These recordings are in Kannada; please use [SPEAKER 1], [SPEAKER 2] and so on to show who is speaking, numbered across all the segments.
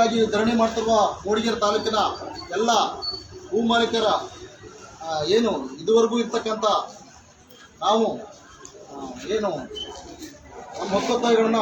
[SPEAKER 1] ಆಗಿ ಧರಣಿ ಮಾಡ್ತಿರುವ ಮೂಡಿಗೆರೆ ತಾಲೂಕಿನ ಎಲ್ಲ ಭೂ ಮಾಲೀಕರ ಏನು ಇದುವರೆಗೂ ಇರ್ತಕ್ಕಂಥ ನಾವು ಏನು ನಮ್ಮ ಹಕ್ಕೊತ್ತಾಯಗಳನ್ನ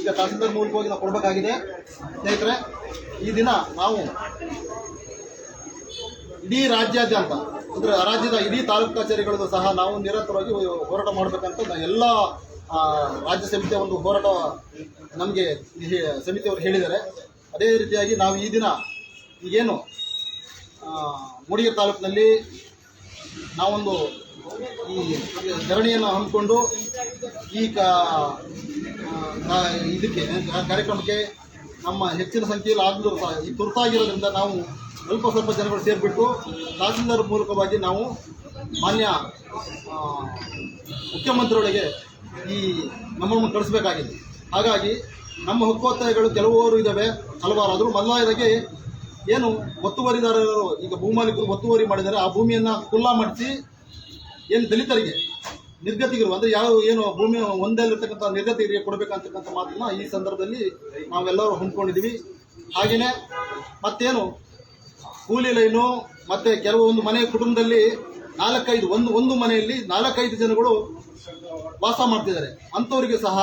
[SPEAKER 1] ಈಗ ತಹಸೀಲ್ದಾರ್ ಮೂಲಕವಾಗಿ ನಾವು ಕೊಡಬೇಕಾಗಿದೆ. ಸ್ನೇಹಿತರೆ, ಈ ದಿನ ನಾವು ಇಡೀ ರಾಜ್ಯಾದ್ಯಂತ, ಅಂದರೆ ರಾಜ್ಯದ ಇಡೀ ತಾಲೂಕು ಕಚೇರಿಗಳಲ್ಲೂ ಸಹ ನಾವು ನಿರಂತರವಾಗಿ ಹೋರಾಟ ಮಾಡಬೇಕಂತ ಎಲ್ಲ ರಾಜ್ಯ ಸಮಿತಿಯ ಒಂದು ಹೋರಾಟ ನಮಗೆ ಸಮಿತಿಯವರು ಹೇಳಿದ್ದಾರೆ. ಅದೇ ರೀತಿಯಾಗಿ ನಾವು ಈ ದಿನ ಈಗೇನು ಆ, ಮೂಡಿಗೆರೆ ತಾಲೂಕಿನಲ್ಲಿ ನಾವೊಂದು ಈ ಧರಣಿಯನ್ನು ಹಮ್ಮಿಕೊಂಡು ಈ ಇದಕ್ಕೆ ಕಾರ್ಯಕ್ರಮಕ್ಕೆ ನಮ್ಮ ಹೆಚ್ಚಿನ ಸಂಖ್ಯೆಯಲ್ಲಿ ಆಗಲೂ ಈ ತುರ್ತಾಗಿರೋದ್ರಿಂದ ನಾವು ಸ್ವಲ್ಪ ಸ್ವಲ್ಪ ಜನಗಳು ಸೇರಿಬಿಟ್ಟು ತಹಸೀಲ್ದಾರ್ ಮೂಲಕವಾಗಿ ನಾವು ಮಾನ್ಯ ಮುಖ್ಯಮಂತ್ರಿಗಳಿಗೆ ಈ ನಮ್ಮನ್ನು ಕಳಿಸ್ಬೇಕಾಗಿದೆ. ಹಾಗಾಗಿ ನಮ್ಮ ಹಕ್ಕೋತ್ತಾಯಗಳು ಕೆಲವರು ಇದ್ದಾವೆ ಹಲವಾರು ಆದರೂ ಬದಲಾಯದಾಗಿ ಏನು ಒತ್ತುವರಿದಾರರು, ಈಗ ಭೂಮಾಲೀಕರು ಒತ್ತುವರಿ ಮಾಡಿದ್ದಾರೆ, ಆ ಭೂಮಿಯನ್ನು ಕುಲ್ಲಾ ಮಾಡಿಸಿ ಏನು ದಲಿತರಿಗೆ ನಿರ್ಗತಿಗರು ಅಂದರೆ ಯಾವ ಏನು ಭೂಮಿ ಒಂದಲ್ಲಿರ್ತಕ್ಕಂಥ ನಿರ್ಗತಿಗರಿಗೆ ಕೊಡಬೇಕಂತಕ್ಕಂಥ ಮಾತನ್ನ ಈ ಸಂದರ್ಭದಲ್ಲಿ ನಾವೆಲ್ಲರೂ ಹೊಂದ್ಕೊಂಡಿದ್ದೀವಿ. ಹಾಗೆಯೇ ಮತ್ತೇನು ಕೂಲಿ ಲೈನು, ಮತ್ತು ಕೆಲವೊಂದು ಮನೆ ಕುಟುಂಬದಲ್ಲಿ ನಾಲ್ಕೈದು, ಒಂದು ಒಂದು ಮನೆಯಲ್ಲಿ ನಾಲ್ಕೈದು ಜನಗಳು ವಾಸ ಮಾಡ್ತಿದ್ದಾರೆ. ಅಂಥವರಿಗೆ ಸಹ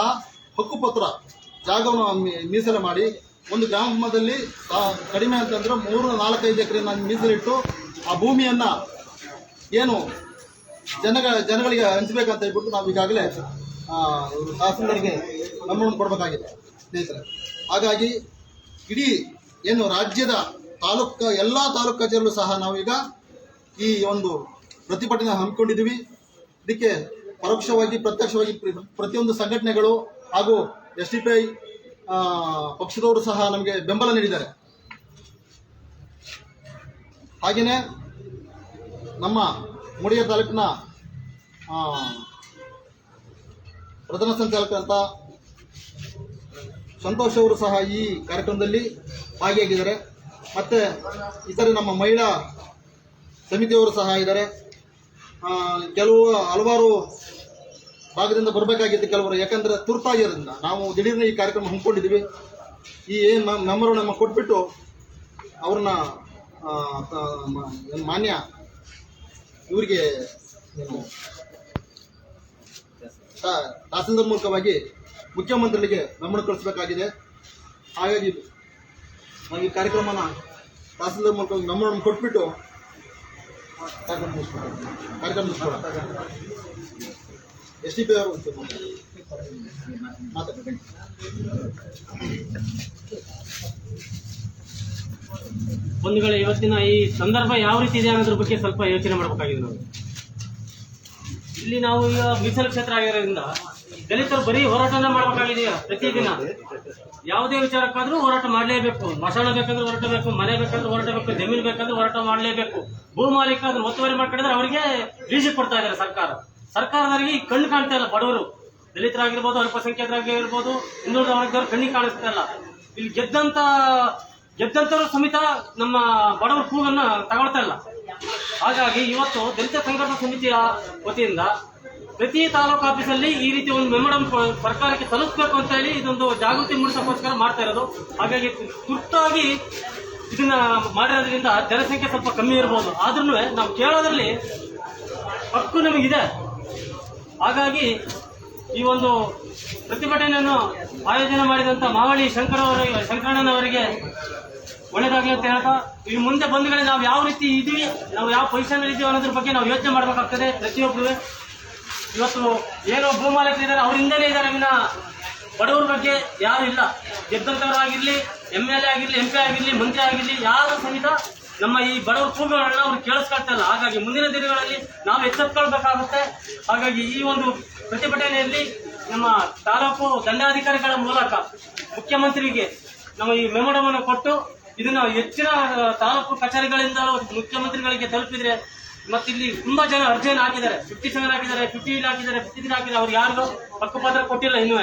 [SPEAKER 1] ಹಕ್ಕುಪತ್ರ ಜಾಗವನ್ನು ಮೀಸಲು ಮಾಡಿ ಒಂದು ಗ್ರಾಮದಲ್ಲಿ ಕಡಿಮೆ ಅಂತಂದ್ರೆ ಮೂರು ನಾಲ್ಕೈದು ಎಕರೆ ನಾನು ಮೀಸಲಿಟ್ಟು ಆ ಭೂಮಿಯನ್ನು ಏನು ಜನಗಳ, ಜನಗಳಿಗೆ ಹಂಚಬೇಕಂತ ಹೇಳ್ಬಿಟ್ಟು ನಾವು ಈಗಾಗಲೇ ತಹಸೀಲ್ದಾರ್ಗೆ ನಮ್ಮನ್ನು ಕೊಡಬೇಕಾಗಿದೆ ಸ್ನೇಹಿತರೆ. ಹಾಗಾಗಿ ಇಡೀ ಏನು ರಾಜ್ಯದ ತಾಲೂಕು, ಎಲ್ಲ ತಾಲೂಕು ಕಚೇರಿಯಲ್ಲೂ ಸಹ ನಾವೀಗ ಈ ಒಂದು ಪ್ರತಿಭಟನೆ ಹಮ್ಮಿಕೊಂಡಿದ್ದೀವಿ. ಇದಕ್ಕೆ ಪರೋಕ್ಷವಾಗಿ, ಪ್ರತ್ಯಕ್ಷವಾಗಿ ಪ್ರ- ಪ್ರತಿಯೊಂದು ಸಂಘಟನೆಗಳು ಹಾಗೂ ಎಸ್ ಡಿ ಪಿ ಐ ಪಕ್ಷದವರು ಸಹ ನಮಗೆ ಬೆಂಬಲ ನೀಡಿದ್ದಾರೆ. ಹಾಗೆಯೇ ನಮ್ಮ ಮುಡಿಯ ತಾಲೂಕಿನ ಪ್ರಧಾನ ಸಂಚಾಲಕರಂತ ಸಂತೋಷ್ ಅವರು ಸಹ ಈ ಕಾರ್ಯಕ್ರಮದಲ್ಲಿ ಭಾಗಿಯಾಗಿದ್ದಾರೆ. ಮತ್ತು ಇತರೆ ನಮ್ಮ ಮಹಿಳಾ ಸಮಿತಿಯವರು ಸಹ ಇದ್ದಾರೆ. ಕೆಲವು ಹಲವಾರು ಭಾಗದಿಂದ ಬರಬೇಕಾಗಿತ್ತು ಕೆಲವರು ಯಾಕಂದ್ರೆ ತುರ್ತಾಗಿರೋದ್ರಿಂದ ನಾವು ದಿಢೀರ್ನ ಈ ಕಾರ್ಯಕ್ರಮ ಹಮ್ಮಿಕೊಂಡಿದ್ದೀವಿ ಈ ಏನು ಮೆಂಬರ್ ನಮ್ಮ ಕೊಟ್ಬಿಟ್ಟು ಅವ್ರನ್ನ ಮಾನ್ಯ, ಇವರಿಗೆ ಏನು ತಹಸೀಲ್ದಾರ್ ಮೂಲಕವಾಗಿ ಮುಖ್ಯಮಂತ್ರಿಗಳಿಗೆ ನಮ್ಮನ್ನು ಕಳಿಸಬೇಕಾಗಿದೆ ಹಾಗಾಗಿ ನಾವು ಈ ಕಾರ್ಯಕ್ರಮನ ತಹಸೀಲ್ದಾರ್ ಮೂಲಕ ಗಮನ ಕೊಟ್ಬಿಟ್ಟು ಕಾರ್ಯಕ್ರಮ. ಕಾರ್ಯಕ್ರಮ.
[SPEAKER 2] ಬಂಧುಗಳ ಇವತ್ತಿನ ಈ ಸಂದರ್ಭ ಯಾವ ರೀತಿ ಇದೆ ಅನ್ನೋದ್ರ ಬಗ್ಗೆ ಸ್ವಲ್ಪ ಯೋಚನೆ ಮಾಡಬೇಕಾಗಿದೆ ನಾವು ಇಲ್ಲಿ ನಾವು ಈಗ ಮೀಸಲು ಕ್ಷೇತ್ರ ಆಗಿರೋದ್ರಿಂದ ದಲಿತರು ಬರೀ ಹೋರಾಟನ ಮಾಡಬೇಕಾಗಿದೆಯಾ ಪ್ರತಿದಿನ ಯಾವುದೇ ವಿಚಾರಕ್ಕಾದ್ರೂ ಹೋರಾಟ ಮಾಡಲೇಬೇಕು. ಮಸಾಣ ಬೇಕಂದ್ರೆ ಹೋರಾಟ ಬೇಕು, ಮನೆ ಬೇಕಂದ್ರೆ ಹೋರಾಟ ಬೇಕು, ಜಮೀನು ಬೇಕಂದ್ರೆ ಹೋರಾಟ ಮಾಡಲೇಬೇಕು. ಭೂ ಮಾಲೀಕ ಅದನ್ನ ಒತ್ತುವರಿ ಮಾಡ್ಕೊಂಡ್ರೆ ಅವರಿಗೆ ಲೀಸಿಗೆ ಕೊಡ್ತಾ ಇದ್ದಾರೆ ಸರ್ಕಾರ. ಸರ್ಕಾರದವರಿಗೆ ಈ ಕಣ್ಣು ಕಾಣ್ತಾ ಇಲ್ಲ. ಬಡವರು ದಲಿತರಾಗಿರ್ಬೋದು ಅಲ್ಪಸಂಖ್ಯಾತರಾಗಿರ್ಬೋದು ಹಿಂದುಳಿದ ವರ್ಗದವ್ರು ಕಣ್ಣಿಗೆ ಕಾಣಿಸ್ತಾ ಇಲ್ಲ. ಇಲ್ಲಿ ಗೆದ್ದಂತ ಗೆದ್ದಂತರು ಸಮೇತ ನಮ್ಮ ಬಡವರ ಕೂಗನ್ನ ತಗೊಳ್ತಾ ಇಲ್ಲ. ಹಾಗಾಗಿ ಇವತ್ತು ದಲಿತ ಸಂಘಟನಾ ಸಮಿತಿಯ ವತಿಯಿಂದ ಪ್ರತಿ ತಾಲೂಕು ಆಫೀಸಲ್ಲಿ ಈ ರೀತಿ ಒಂದು ಮೆಮೊರಂ ಸರ್ಕಾರಕ್ಕೆ ತಲುಪಬೇಕು ಅಂತ ಹೇಳಿ ಇದೊಂದು ಜಾಗೃತಿ ಮೂಡಿಸೋಕ್ಕೋಸ್ಕರ ಮಾಡ್ತಾ ಇರೋದು. ಹಾಗಾಗಿ ತುರ್ತಾಗಿ ಇದನ್ನ ಮಾಡಿರೋದ್ರಿಂದ ಜನಸಂಖ್ಯೆ ಸ್ವಲ್ಪ ಕಮ್ಮಿ ಇರ್ಬೋದು. ಆದ್ರೂ ನಾವು ಕೇಳೋದ್ರಲ್ಲಿ ಹಕ್ಕು ನಮಗಿದೆ. ಹಾಗಾಗಿ ಈ ಒಂದು ಪ್ರತಿಭಟನೆಯನ್ನು ಆಯೋಜನೆ ಮಾಡಿದಂತ ಮಾವಳಿ ಶಂಕರವರ ಶಂಕರಣ್ಣನವರಿಗೆ ಒಳ್ಳೇದಾಗಲಿ ಅಂತ ಹೇಳ್ತಾ ಈ ಮುಂದೆ ಬಂಧುಗಳೇ ನಾವು ಯಾವ ರೀತಿ ಇದೀವಿ, ನಾವು ಯಾವ ಪೊಸಿಷನ್ ಇದೀವಿ ಅನ್ನೋದ್ರ ಬಗ್ಗೆ ನಾವು ಯೋಚನೆ ಮಾಡಬೇಕಾಗ್ತದೆ ಪ್ರತಿಯೊಬ್ಬರು ಇವತ್ತು ಏನೋ ಭೂಮಾಲಕರಿದ್ದಾರೆ ಅವ್ರ ಹಿಂದೆನೇ ಇದ್ದಾರೆ, ವಿನ ಬಡವರ ಬಗ್ಗೆ ಯಾರು ಇಲ್ಲ. ಗೆದ್ದಂತವರಾಗಿರ್ಲಿ ಎಂ ಎಲ್ ಎ ಆಗಿರ್ಲಿ, ಎಂ ಪಿ ಆಗಿರ್ಲಿ, ಮಂತ್ರಿ ಆಗಿರ್ಲಿ, ಯಾರು ಸಹಿತ ನಮ್ಮ ಈ ಬಡವರ ಕೂಗುಗಳನ್ನ ಅವ್ರು ಕೇಳಿಸ್ಕೊಳ್ತಾ ಇಲ್ಲ ಹಾಗಾಗಿ ಮುಂದಿನ ದಿನಗಳಲ್ಲಿ ನಾವು ಎಚ್ಚೆತ್ಕೊಳ್ಬೇಕಾಗುತ್ತೆ. ಹಾಗಾಗಿ ಈ ಒಂದು ಪ್ರತಿಭಟನೆಯಲ್ಲಿ ನಮ್ಮ ತಾಲೂಕು ದಂಡಾಧಿಕಾರಿಗಳ ಮೂಲಕ ಮುಖ್ಯಮಂತ್ರಿಗೆ ನಮ್ಮ ಈ ಮೆಮೋಡವನ್ನು ಕೊಟ್ಟು ಇದನ್ನ ಹೆಚ್ಚಿನ ತಾಲೂಕು ಕಚೇರಿಗಳಿಂದ ಮುಖ್ಯಮಂತ್ರಿಗಳಿಗೆ ತಲುಪಿದ್ರೆ ಮತ್ತೆ ಇಲ್ಲಿ ತುಂಬಾ ಜನ ಅರ್ಜಿಯನ್ನು ಹಾಕಿದ್ದಾರೆ. ಫಿಫ್ಟಿ ಸೆವೆನ್ ಹಾಕಿದ್ದಾರೆ ಫಿಫ್ಟಿ ಹಾಕಿದ್ದಾರೆ ಫಿಫ್ಟಿ ಹಾಕಿದ್ದಾರೆ. ಅವ್ರು ಯಾರಿಗೂ ಹಕ್ಕುಪತ್ರ ಕೊಟ್ಟಿಲ್ಲ ಇನ್ನೂ.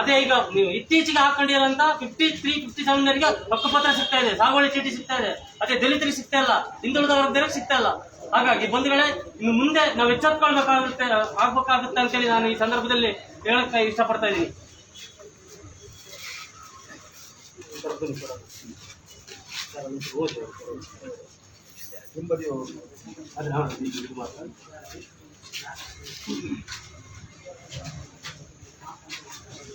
[SPEAKER 2] ಅದೇ ಈಗ ನೀವು ಇತ್ತೀಚೆಗೆ ಹಾಕೊಂಡಿರಂತ ಫಿಫ್ಟಿ ತ್ರೀ ಫಿಫ್ಟಿ ಸೆವೆನ್ ಅವರಿಗೆ ಹಕ್ಕುಪತ್ರ ಸಿಗ್ತಾ ಇದೆ, ಸಾಗುವಳಿ ಚೀಟಿ ಸಿಗ್ತಾ ಇದೆ. ಅದೇ ದಲಿತರಿಗೆ ಸಿಗ್ತಾ ಇಲ್ಲ, ಹಿಂದುಳಿದ ವರ್ಗದವರಿಗೆ ಸಿಗ್ತಾ ಇಲ್ಲ. ಹಾಗಾಗಿ ಬಂಧುಗಳೇ ಇನ್ನು ಮುಂದೆ ನಾವು ಎಚ್ಚೆತ್ಕೊಳ್ಬೇಕಾಗುತ್ತೆ, ಆಗ್ಬೇಕಾಗುತ್ತೆ ಅಂತೇಳಿ ನಾನು ಈ ಸಂದರ್ಭದಲ್ಲಿ ಹೇಳಕ್ಕೆ ಇಷ್ಟಪಡ್ತಾ ಇದ್ದೀನಿ.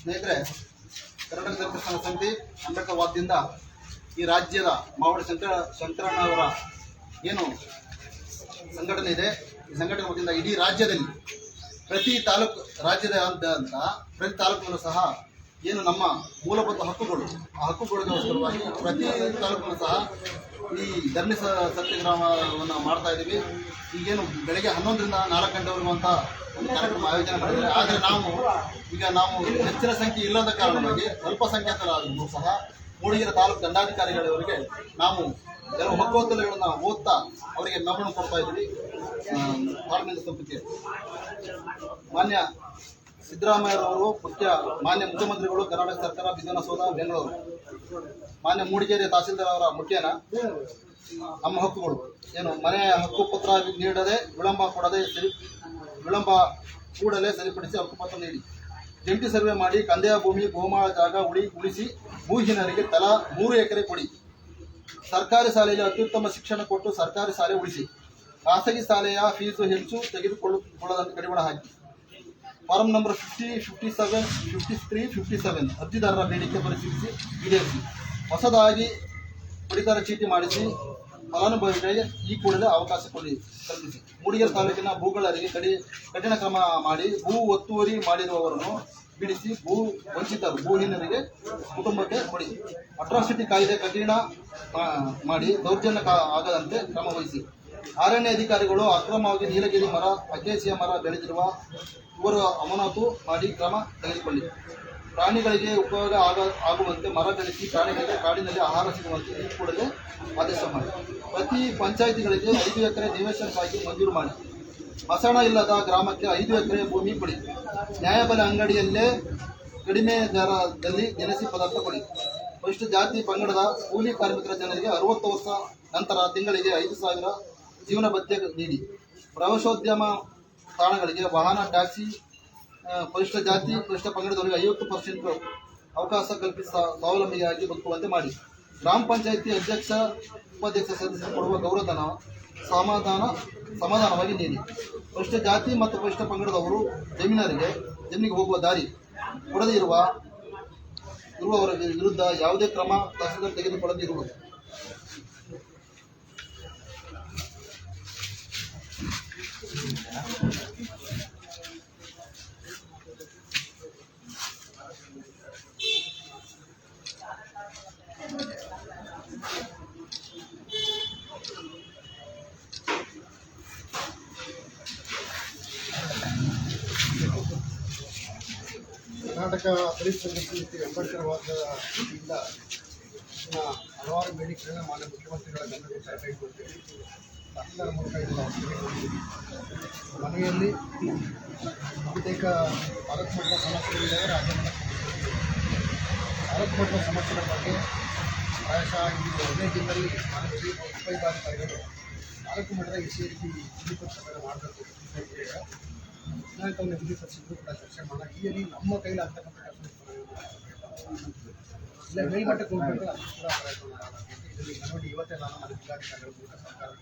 [SPEAKER 1] ಸ್ನೇಹಿತರೆ, ಕರ್ನಾಟಕ ಸರ್ಕಾರ ಸಮಿತಿ ಅಂಬೇಡ್ಕರ್ ವಾದದಿಂದ ಈ ರಾಜ್ಯದ ಮಾವಡಿ ಶಂಕರ ಶಂಕರಣ್ಣ ಅವರ ಏನು ಸಂಘಟನೆ ಇದೆ, ಈ ಸಂಘಟನೆ ವತಿಯಿಂದ ಇಡೀ ರಾಜ್ಯದಲ್ಲಿ, ಪ್ರತಿ ತಾಲೂಕು ಅಂತ ಪ್ರತಿ ತಾಲೂಕಿನಲ್ಲೂ ಸಹ ಏನು ನಮ್ಮ ಮೂಲಭೂತ ಹಕ್ಕುಗಳು, ಆ ಹಕ್ಕುಗಳಿಗೋಸ್ಕರವಾಗಿ ಪ್ರತಿ ತಾಲೂಕು ಸಹ ಈ ಧರಣಿ ಸ, ಸತ್ಯಾಗ್ರಹವನ್ನು ಮಾಡ್ತಾ ಇದ್ದೀವಿ. ಈಗೇನು ಬೆಳಗ್ಗೆ ಹನ್ನೊಂದರಿಂದ ನಾಲ್ಕು ಗಂಟೆವರೆಗೂ ಅಂತ ಕಾರ್ಯಕ್ರಮ ಆಯೋಜನೆ ಆದರೆ ನಾವು ಈಗ ನಾವು ಹೆಚ್ಚಿನ ಸಂಖ್ಯೆ ಇಲ್ಲದ ಕಾರಣವಾಗಿ ಅಲ್ಪಸಂಖ್ಯಾತರಾದರೂ ಸಹ ಮೂಡಿಗೆರೆ ತಾಲೂಕು ದಂಡಾಧಿಕಾರಿಗಳವರಿಗೆ ನಾವು ಕೆಲವು ಹಕ್ಕೋತ್ತಲಗಳನ್ನು ಓದ್ತಾ ಅವರಿಗೆ ಮೆಮೊನ್ನು ಕೊಡ್ತಾ ಇದ್ದೀವಿ. ಆ, ಸಂಪಿಗೆ ಮಾನ್ಯ ಸಿದ್ದರಾಮಯ್ಯರವರು ಮುಖ್ಯ ಮಾನ್ಯ ಮುಖ್ಯಮಂತ್ರಿಗಳು ಕರ್ನಾಟಕ ಸರ್ಕಾರ ವಿಧಾನಸೌಧ ಬೆಂಗಳೂರು. ಮಾನ್ಯ ಮೂಡಿಗೆರೆ ತಹಸೀಲ್ದಾರ್ ಅವರ ಮುಖ್ಯನ ನಮ್ಮ ಹಕ್ಕುಗಳು. ಏನು ಮನೆಯ ಹಕ್ಕು ಪತ್ರ ನೀಡದೆ ವಿಳಂಬ ಕೊಡದೆ ವಿಳಂಬ ಕೂಡಲೇ ಸರಿಪಡಿಸಿ ಹಕ್ಕುಪತ್ರ ನೀಡಿ. ಜಂಟಿ ಸರ್ವೆ ಮಾಡಿ ಕಂದಾಯ ಭೂಮಿ, ಗೋಮಾಳ ಜಾಗ ಉಳಿ, ಉಳಿಸಿ ಭೂಹೀನರಿಗೆ ತಲಾ ಮೂರು ಎಕರೆ ಕೊಡಿ. ಸರ್ಕಾರಿ ಶಾಲೆಯಲ್ಲಿ ಅತ್ಯುತ್ತಮ ಶಿಕ್ಷಣ ಕೊಟ್ಟು ಸರ್ಕಾರಿ ಶಾಲೆ ಉಳಿಸಿ. ಖಾಸಗಿ ಶಾಲೆಯ ಫೀಸು ಹೆಚ್ಚು ತೆಗೆದುಕೊಳ್ಳದಂತೆ ಕಡಿವಾಣ ಹಾಕಿ. Form number fifty fifty seven, fifty three, fifty seven ಅರ್ಜಿದಾರರ ಬೇಡಿಕೆ ಪರಿಶೀಲಿಸಿ ಈಡೇರಿಸಿ ಹೊಸದಾಗಿ ಪಡಿತರ ಚೀಟಿ ಮಾಡಿಸಿ ಫಲಾನುಭವಿಗಳಿಗೆ ಈ ಕೂಡಲೇ ಅವಕಾಶ ಕೊಡಿ, ಕಲ್ಪಿಸಿ. ಮೂಡಿಗೆರೆ ತಾಲೂಕಿನ ಭೂಗಳರಿಗೆ ಕಡಿ, ಕಠಿಣ ಕ್ರಮ ಮಾಡಿ, ಭೂ ಒತ್ತುವರಿ ಮಾಡಿರುವವರನ್ನು ಬಿಡಿಸಿ ಭೂ ವಂಚಿತರು ಭೂಹೀನರಿಗೆ ಕುಟುಂಬಕ್ಕೆ ಕೊಡಿ. ಅಟ್ರಾಸಿಟಿ ಕಾಯ್ದೆ ಕಠಿಣ ಮಾಡಿ ದೌರ್ಜನ್ಯ ಆಗದಂತೆ ಕ್ರಮ ವಹಿಸಿ. ಅರಣ್ಯ ಅಧಿಕಾರಿಗಳು ಅಕ್ರಮವಾಗಿ ನೀಲಗಿರಿ ಮರ ಅಕೇಸಿಯ ಮರ ಬೆಳೆದಿರುವ ಇವರು ಅಮಾನತು ಮಾಡಿ ಕ್ರಮ ತೆಗೆದುಕೊಳ್ಳಿ. ಪ್ರಾಣಿಗಳಿಗೆ ಉಪಯೋಗ ಆಗ ಆಗುವಂತೆ ಮರ ಬೆಳೆಸಿ ಪ್ರಾಣಿಗಳಿಗೆ ಕಾಡಿನಲ್ಲಿ ಆಹಾರ ಸಿಗುವಂತೆ ಕೂಡಲೇ ಆದೇಶ ಮಾಡಿ ಪ್ರತಿ ಪಂಚಾಯಿತಿಗಳಿಗೆ ಐದು ಎಕರೆ ನಿವೇಶನಕ್ಕಾಗಿ ಮಂಜೂರು ಮಾಡಿ ಮಸಣ ಇಲ್ಲದ ಗ್ರಾಮಕ್ಕೆ ಐದು ಎಕರೆ ಭೂಮಿ ಕೊಡಿ ನ್ಯಾಯಬೆಲೆ ಅಂಗಡಿಯಲ್ಲೇ ಕಡಿಮೆ ದರದಲ್ಲಿ ದಿನಸಿ ಪದಾರ್ಥ ಕೊಡಿ ವರಿಷ್ಠ ಜಾತಿ ಪಂಗಡದ ಕೂಲಿ ಕಾರ್ಮಿಕರ ಜನರಿಗೆ ಅರವತ್ತು ವರ್ಷ ನಂತರ ತಿಂಗಳಿಗೆ ಐದು ಸಾವಿರ ಜೀವನ ಭತ್ಯೆ ನೀಡಿ ಪ್ರವಾಸೋದ್ಯಮ ತಾಣಗಳಿಗೆ ವಾಹನ, ಟ್ಯಾಕ್ಸಿ ಆ, ಪರಿಶಿಷ್ಟ ಜಾತಿ ಪರಿಷ್ಠ ಪಂಗಡದವರಿಗೆ ಐವತ್ತು ಪರ್ಸೆಂಟ್ ಅವಕಾಶ ಕಲ್ಪಿಸಿ ಸ್ವಾ- ಸ್ವಾವಲಂಬಿಯಾಗಿ ಬದುಕುವಂತೆ ಮಾಡಿ. ಗ್ರಾಮ ಪಂಚಾಯಿತಿ ಅಧ್ಯಕ್ಷ ಉಪಾಧ್ಯಕ್ಷ ಸದಸ್ಯರು ಕೊಡುವ ಗೌರವಧನ ಸಮಾಧಾನ ಸಮಾಧಾನವಾಗಿ ನೀಡಿ. ಪರಿಷ್ಠ ಜಾತಿ ಮತ್ತು ಪರಿಷ್ಠ ಪಂಗಡದವರು ಜಮೀನರಿಗೆ ಜಮೀನಿಗೆ ಹೋಗುವ ದಾರಿ ಕೊಡದೇ ಇರುವ ಇರುವವರ ವಿರುದ್ಧ ಯಾವುದೇ ಕ್ರಮ ತಹಸೀಲ್ದಾರ್ ತೆಗೆದುಕೊಳ್ಳದೇ ಇರುವುದು.
[SPEAKER 3] ಕರ್ನಾಟಕ ಪರಿಸರ ಸಮಿತಿ ಇನ್ನ ಹಲವಾರು ಬೇಡಿಕೆಗಳನ್ನ ಮಾನ್ಯ ಮುಖ್ಯಮಂತ್ರಿಗಳ ಗಮನಕ್ಕೆ ತೆಗೆದುಕೊಳ್ತೀವಿ ಸರ್ಕಾರ ಮೂಲಕ ಮನೆಯಲ್ಲಿ ಬಹುತೇಕ ಭಾರತ ಮಟ್ಟದ ಸಮಸ್ಯೆಗಳಿದ್ದಾವೆ ರಾಜ್ಯ ಭಾರತ ಮಟ್ಟದ ಸಮಸ್ಯೆಗಳ ಬಗ್ಗೆ ಪ್ರಾಯಶಃ ಈ ಒಂದನೇ ದಿನದಲ್ಲಿ ನಾಲ್ಕು ಉಪವಿಭಾಗಾಧಿಕಾರಿಗಳು ತಾಲೂಕು ಮಟ್ಟದ ವಿಷಯ ರೀತಿ ವಿಧಿ ಪರಿಷತ್ತನ್ನು ಮಾಡಬೇಕು. ವಿನಾಯಕವನ್ನು ವಿಧಿ ಪರಿಷತ್ತು ಕೂಡ ಚರ್ಚೆ ಮಾಡೋಣ. ಇಲ್ಲಿ ನಮ್ಮ ಕೈಲಿ ಆಗ್ತಕ್ಕಂಥ ಇಲ್ಲ, ಮೇಲ್ಮಟ್ಟಕ್ಕೆ ಹೋಗ್ಬೇಕು ಅದು ಕೂಡ ಪ್ರಯತ್ನ ಮಾಡೋಣ ಇದರಲ್ಲಿ ನೋಡಿ ಇವತ್ತೇ ನಾನು ನನ್ನ ಜಿಲ್ಲಾಧಿಕಾರಿಗಳ ಮೂಲಕ ಸರ್ಕಾರದ